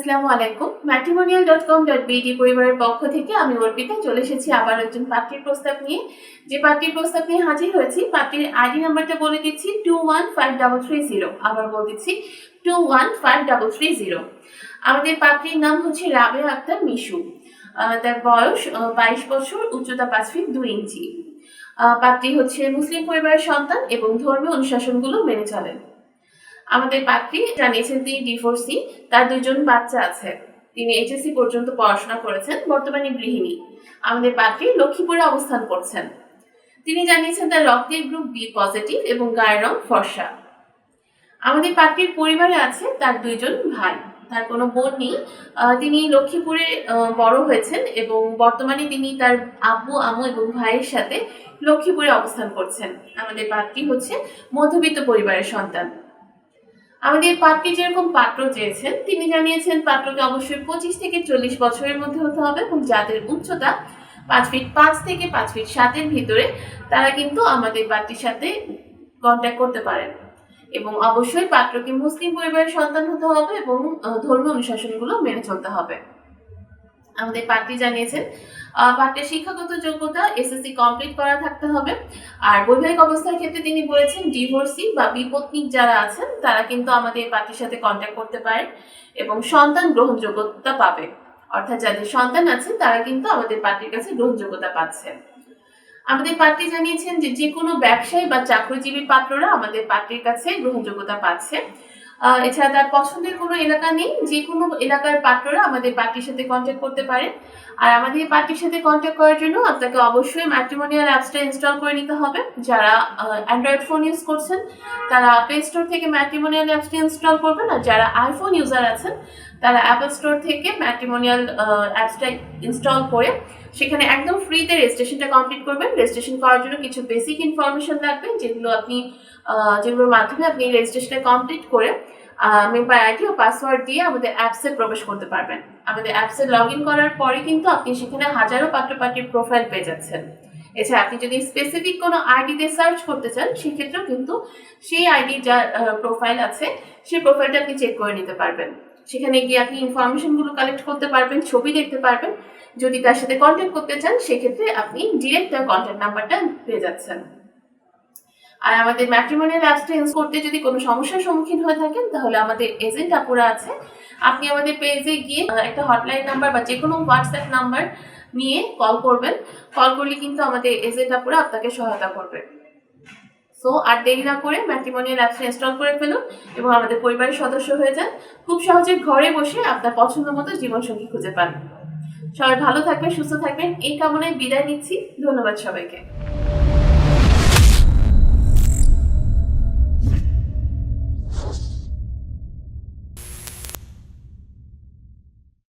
আসসালামু আলাইকুম। Matrimonial dot com dot BD পরিবারের পক্ষ থেকে আমি অর্পিতা চলে এসেছি আবার একজন পাত্রীর প্রস্তাব নিয়ে। যে পাত্রীর প্রস্তাব নিয়ে হাজির হয়েছি, পাত্রীর আইডি নাম্বারটা বলে দিচ্ছি two one five double three zero আবার বলে দিচ্ছি two one five double three zero আমাদের পাত্রীর নাম হচ্ছে রাবে আক্তার মিশু। তার বয়স বাইশ বছর, উচ্চতা পাঁচ ফিট দুই ইঞ্চি। পাত্রী হচ্ছে মুসলিম পরিবারের সন্তান এবং ধর্মীয় অনুশাসনগুলো মেনে চলেন। আমাদের পাত্রী জানিয়েছেন তিনি ডিভোর্সি তার দুজন বাচ্চা আছে। তিনি এইচএসসি পর্যন্ত পড়াশোনা করেছেন, বর্তমানে গৃহিণী। আমাদের পাত্রী লক্ষ্মীপুরে অবস্থান করছেন। তিনি জানিয়েছেন তার রক্তের গ্রুপ বি পজিটিভ এবং গায়ের রং ফর্সা। আমাদের পাত্রীর পরিবারে আছে তার দুইজন ভাই। তার কোনো বোন নেই। তিনি লক্ষ্মীপুরে বড় হয়েছেন এবং বর্তমানে তিনি তার আব্বু আমু এবং ভাইয়ের সাথে লক্ষ্মীপুরে অবস্থান করছেন। আমাদের পাত্রী হচ্ছে মধ্যবিত্ত পরিবারের সন্তান। আমাদের পাত্রী যেরকম পাত্র চেয়েছেন, তিনি জানিয়েছেন পাত্রকে অবশ্যই পঁচিশ থেকে চল্লিশ বছরের মধ্যে হতে হবে এবং যাদের উচ্চতা পাঁচ ফিট পাঁচ থেকে পাঁচ ফিট সাতের ভিতরে, তারা কিন্তু আমাদের পাত্রীর সাথে কন্ট্যাক্ট করতে পারেন। এবং অবশ্যই পাত্রকে মুসলিম পরিবারের সন্তান হতে হবে এবং ধর্মীয় অনুশাসনগুলো মেনে চলতে হবে। আমাদের পার্টি জানিয়েছেন। পাত্রের শিক্ষাগত যোগ্যতা এসএসসি কমপ্লিট করা থাকতে হবে। আর বৈবাহিক অবস্থার ক্ষেত্রে তিনি বলেছেন ডিভোর্সি বা বিপত্নিক যারা আছেন, তারা কিন্তু আমাদের পার্টির সাথে কন্ট্যাক্ট করতে পারে এবং সন্তান গ্রহণযোগ্যতা পাবে। অর্থাৎ যাদের সন্তান আছে, তারা কিন্তু আমাদের পার্টির কাছে গ্রহণযোগ্যতা পাচ্ছেন আমাদের পার্টি জানিয়েছেন যে যে কোনো ব্যবসায়ী বা চাকরিজীবী পাত্ররা আমাদের পার্টির কাছে গ্রহণযোগ্যতা পাচ্ছে। এছাড়া তার পছন্দের কোনো এলাকা নেই, যে কোনো এলাকার পাত্ররা আমাদের পার্টির সাথে কন্ট্যাক্ট করতে পারেন আর আমাদের পার্টির সাথে কন্ট্যাক্ট করার জন্য আপনাকে অবশ্যই ম্যাট্রিমোনিয়াল অ্যাপসটা ইনস্টল করে নিতে হবে। যারা অ্যান্ড্রয়েড ফোন ইউজ করছেন, তারা প্লে স্টোর থেকে ম্যাট্রিমোনিয়াল অ্যাপসটা ইনস্টল করবেন। আর যারা আইফোন ইউজার আছেন তারা অ্যাপল স্টোর থেকে ম্যাট্রিমোনিয়াল অ্যাপসটা ইনস্টল করে সেখানে একদম ফ্রিতে রেজিস্ট্রেশনটা কমপ্লিট করবেন। রেজিস্ট্রেশন করার জন্য কিছু বেসিক ইনফরমেশন লাগবে যেগুলো আপনি যেগুলোর মাধ্যমে আপনি রেজিস্ট্রেশনটা কমপ্লিট করে মেম্বার আইডি ও পাসওয়ার্ড দিয়ে আমাদের অ্যাপসে প্রবেশ করতে পারবেন। আমাদের অ্যাপসে লগ ইন করার পরে কিন্তু আপনি সেখানে হাজারো পাত্রপাত্রীর প্রোফাইল পেয়ে যাচ্ছেন। এছাড়া আপনি যদি স্পেসিফিক কোনো আইডিতে সার্চ করতে চান, সেক্ষেত্রেও কিন্তু সেই আইডি যার প্রোফাইল আছে, সেই প্রোফাইলটা আপনি চেক করে নিতে পারবেন। সেখানে গিয়ে আপনি ইনফরমেশনগুলো কালেক্ট করতে পারবেন, ছবি দেখতে পারবেন। যদি তার সাথে কন্ট্যাক্ট করতে চান, সেক্ষেত্রে আপনি ডিরেক্ট তার কন্ট্যাক্ট নাম্বারটা পেয়ে যাচ্ছেন। আর আমাদের ম্যাট্রিমোনিয়াল অ্যাপসটা ইউজ করতে যদি কোনো সমস্যার সম্মুখীন হয়ে থাকেন, তাহলে আমাদের এজেন্ট আপুরা আছে। আপনি আমাদের পেজে গিয়ে একটা হটলাইন নাম্বার বা যে কোনো হোয়াটসঅ্যাপ নাম্বার নিয়ে কল করবেন। কল করলে কিন্তু আমাদের এজেন্ট আপুরা আপনাকে সহায়তা করবে। সো আর দেরি না করে ম্যাট্রিমোনিয়াল অ্যাপসটা ইনস্টল করে ফেলুন এবং আমাদের পরিবারের সদস্য হয়ে যান। খুব সহজে ঘরে বসে আপনার পছন্দ মতো জীবনসঙ্গী খুঁজে পান। সবাই ভালো থাকবেন, সুস্থ থাকবেন। এই কামনায় বিদায় নিচ্ছি। ধন্যবাদ সবাইকে।